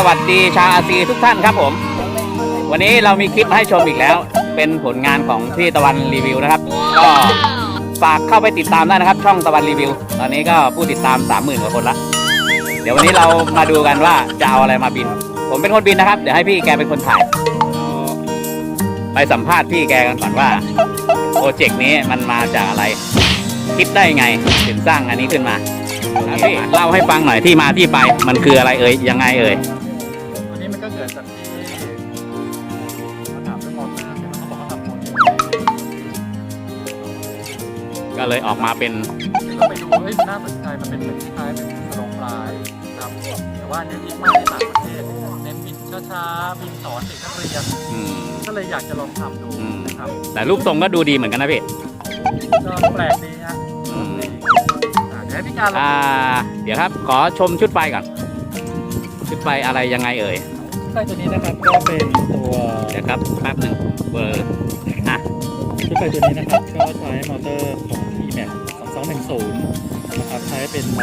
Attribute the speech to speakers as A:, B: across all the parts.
A: สวัสดีชาวอาซีทุกท่านครับผม วันนี้เรามีคลิปให้ชมอีกแล้ว เป็นผลงานของพี่ตะวันรีวิวนะครับ ก็ฝากเข้าไปติดตามได้นะครับ ช่องตะวันรีวิว ตอนนี้ก็ผู้ติดตาม 30,000กว่าคนละ เดี๋ยววันนี้เรามาดูกันว่าจะเอาอะไรมาบิน ผมเป็นคนบินนะครับ เดี๋ยวให้พี่แกเป็นคนถ่าย ไปสัมภาษณ์พี่แกกันก่อนว่าโปรเจกต์นี้มันมาจากอะไร คิดได้ไงถึงสร้างอันนี้ขึ้นมาพี่เล่าให้ฟังหน่อยที่มาที่ไปมันคืออะไรเอ่ยยังไงเอ่ย ก็เลยออกมาเป็น
B: เราไปดูเฮ้ยมันน่าสนใจมันเป็นเหมือนคล้ายๆเป็นสโลงฟลายครับแต่ว่าเน้นบินมากในต่างประเทศเน้นบินช้าๆบินสอนเด็กนักเรียน
A: อืม
B: ก็เลยอยากจะลองทำดู
A: อืม
B: นะครับ
A: แต่รูปทรงก็ดูดีเหมือนกันนะพี่
B: ก็แปลกดีฮะ
A: อืม
B: อ่าเดี๋ยวให้พี่การลอง
A: อ่า เดี๋ยวครับ ขอชมชุดไฟก่อน ชุดไฟอะไรยังไไงเอ่ย
B: ไส้ตัวนี้นะครับก็เป็นตัว
A: เดี๋ยวครับแป๊บหนึ่งเบอร์อะ
B: ชุดไฟตัวนี้นะครับก็ใช้มอเตอร์ของ T-Max 2210นะครับใช้เป็นไม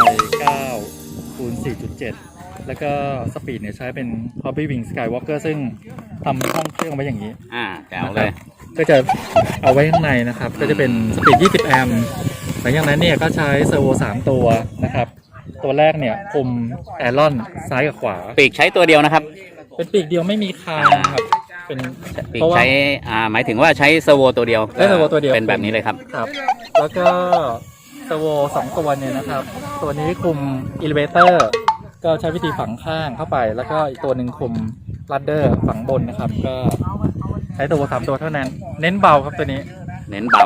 B: 9คูณ4.7แล้วก็สปีดเนี่ยใช้เป็น Hobby Wing Skywalker ซึ่งทำห้องเครื่องไว้อย่างนี้
A: อ่าแจ๋วเลย
B: ก็จะเอาไว้ข้างในนะครับ ก็จะเป็นสปีด 20 แอมป์หลังจากนั้นเนี่ยก็ใช้เซอร์โว 3 ตัวนะครับ ตัวแรกเนี่ยคุมแอรอนซ้ายกับขวา
A: ปีกใช้ตัวเดียวนะครับ
B: เป็นปีกเดียวไม่มีคางครับ เป็น
A: ปีก
B: เพราะว่า
A: ใช้อ่าหมายถึงว่าใช้เซอร์โวตัวเดียว
B: ใช้เซอร์โวตัวเดียว
A: เป็นแบบนี้เลยครับ
B: ครับ แล้วก็เซอร์โวสองตัวเนี่ยนะครับ ตัวนี้คุมอิเลเวเตอร์ก็ใช้วิธีฝังข้างเข้าไป แล้วก็อีกตัวหนึ่งคุมลัดเดอร์ฝังบนนะครับ ก็ใช้ตัวสามตัวเท่านั้น เน้นเบาครับตัวนี้
A: เน้นเบา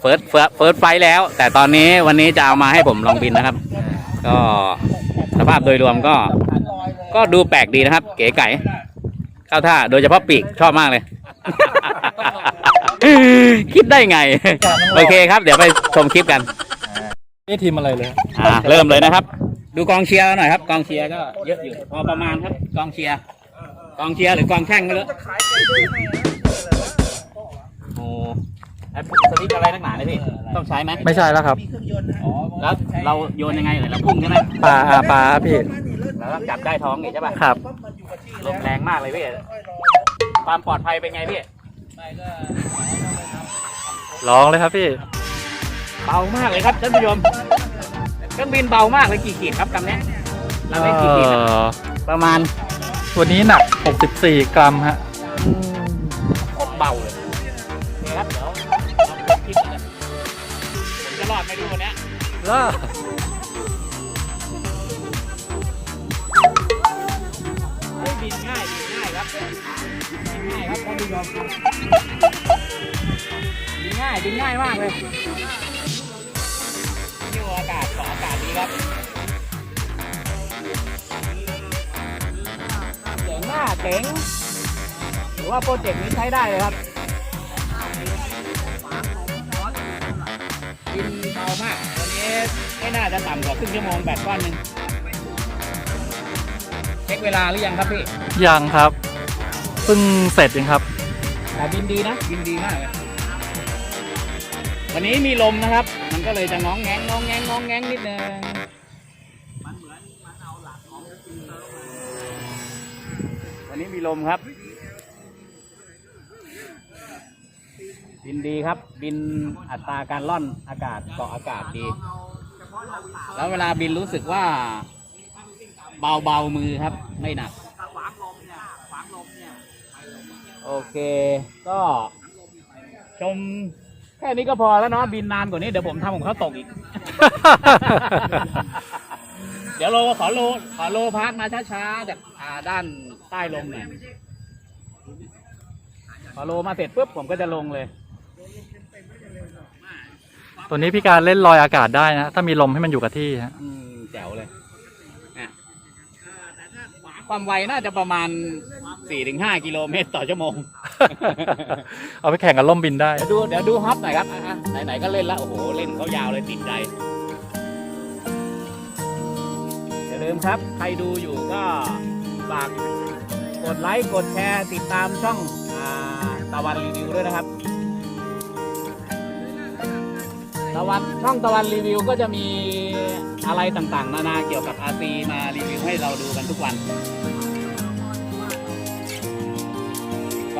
A: เฟิร์สเฟิร์สไฟแล้ว แต่ตอนนี้วันนี้จะเอามาให้ผมลองบินนะครับ ก็สภาพโดยรวมก็ ก็ดูแปลกดีนะครับ เก๋ไก่ เข้าท่าโดยเฉพาะปีกชอบมากเลย คิดได้ไง โอเคครับ เดี๋ยวไปชมคลิปกัน
B: นี่ทีมอะไรเลย
A: อ่าเริ่มเลยนะครับ ดูกองเชียร์หน่อยครับ กองเชียร์ก็เยอะอยู่พอประมาณครับ กองเชียร์กองเชียร์หรือกองแข่งไม่รู้โอ้ไอ้สวิตช์อะไรนักหนาเลยพี่ต้องใช้ไหม
B: ไม่ใช่แล้วครับ
A: อ๋อแล้วเราโยนยังไงเอ่ยเราพุ่งใช่ไหม
B: ปลาอาปลาพี่
A: เราต้องจับได้ท้องนี่ใช่ป่ะ
B: ครับ
A: ลมแรงมากเลยพี่ความปลอดภัยเป็นไงพี่
B: ลองเลยครับพี่
A: เบามากเลยครับท่านผู้ชมเครื่องบินเบามากเลยกี่ขีดครับกำเนี้ยเราได้กี่ขีดอะ
B: เอ่อ
A: ประมาณ
B: ตัวนี้หนัก 64 กรัมฮะ
A: โคตรเบาเลยนี่ครับเดี๋ยวลองกดคลิปหน่อยผมจะรอดไหมดูวันเนี้ย
B: ล่า
A: เนง่ายครับท่านผู้ชมบินง่ายบินง่ายมากเลยนี่อากาศของอากาศดีครับเจ๋งมากเจ๋งถือว่าโปรเจกต์นี้ใช้ได้เลยครับบินเบามากวันนี้ไม่น่าจะต่ำกว่าครึ่งชั่วโมงแบตก้อนหนึ่งเช็คเวลาหรือยังครับพี่
B: ยังครับ เพิ่งเสร็จเองครับ
A: แต่บินดีนะบินดีมากเลยวันนี้มีลมนะครับ มันก็เลยจะง้องแงงง้องแงงง้องแงงนิดนึงวันนี้มีลมครับ บินดีครับ บินอัตราการล่อนอากาศเกาะอากาศดี แล้วเวลาบินรู้สึกว่าเบาเบามือครับ ไม่หนัก โอเค ก็ ชมแค่นี้ก็พอแล้วเนาะบินนานกว่านี้เดี๋ยวผมทำของเขาตกอีก เดี๋ยวโลขอโลขอโลพักมาช้าๆจากอ่าด้านใต้ลมเนี่ยพอโลมาเสร็จปุ๊บผมก็จะลงเลย
B: ตัวนี้พี่การเล่นลอยอากาศได้นะ ถ้ามีลมให้มันอยู่กับที่ฮะ
A: อืมแจ๋วเลยอะความไวน่าจะประมาณ 4-5กิโลเมตรต่อชั่วโมง
B: เอาไปแข่งกับล่มบินได้
A: เดี๋ยวดูเดี๋ยวดูฮอปหน่อยครับอะอะไหนๆก็เล่นแล้วโอ้โห เล่นเขายาวเลยติดใจอย่าลืมครับ ใครดูอยู่ก็ฝากกดไลค์กดแชร์ติดตามช่องอาตะวันรีวิวด้วยนะครับ ตะวันช่องตะวันรีวิวก็จะมีอะไรต่างๆ นานาเกี่ยวกับอาซีมารีวิวให้เราดูกันทุกวัน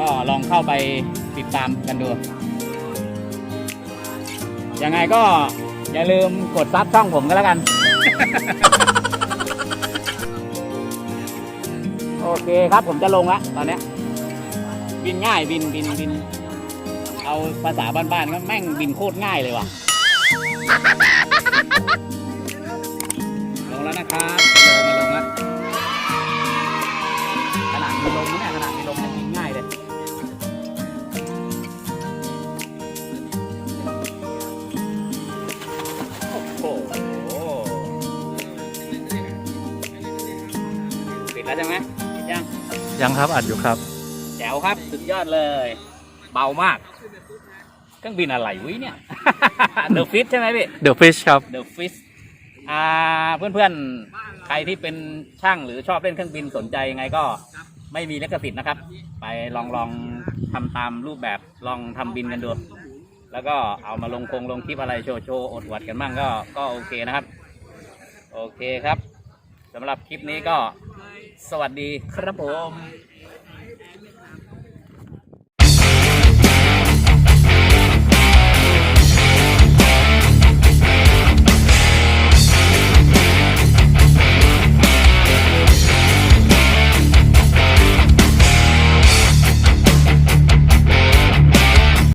A: ก็ลองเข้าไปติดตามกันดู ยังไงก็อย่าลืมกดซับช่องผมก็แล้วกัน โอเคครับผมจะลงละตอนเนี้ยบินง่ายบินบินบิน เอาภาษาบ้านๆก็แม่งบินโคตรง่ายเลยว่ะ ลงแล้วนะครับลงมาลงแล้วขนาดมีลมนะเนี่ยขนาดมีลม ปิดแล้วใช่ไหมปิดยัง
B: ยังครับอัดอยู่ครับ
A: แจ๋วครับสุดยอดเลย เบามาก เครื่องบินอะไรวะเนี่ย The Fish ใช่ไหมพี่
B: The Fish ครับ
A: The Fish อ่าเพื่อนๆ ใครที่เป็นช่างหรือชอบเล่นเครื่องบินสนใจยังไงก็ไม่มีลิขสิทธิ์นะครับ ไปลองลองทำตามรูปแบบลองทำบินกันดู แล้วก็เอามาลงคงลงคลิปอะไรโชว์โชว์อดหวัดกันบ้างก็ก็โอเคนะครับ โอเคครับสำหรับคลิปนี้ก็ สวัสดีครับผม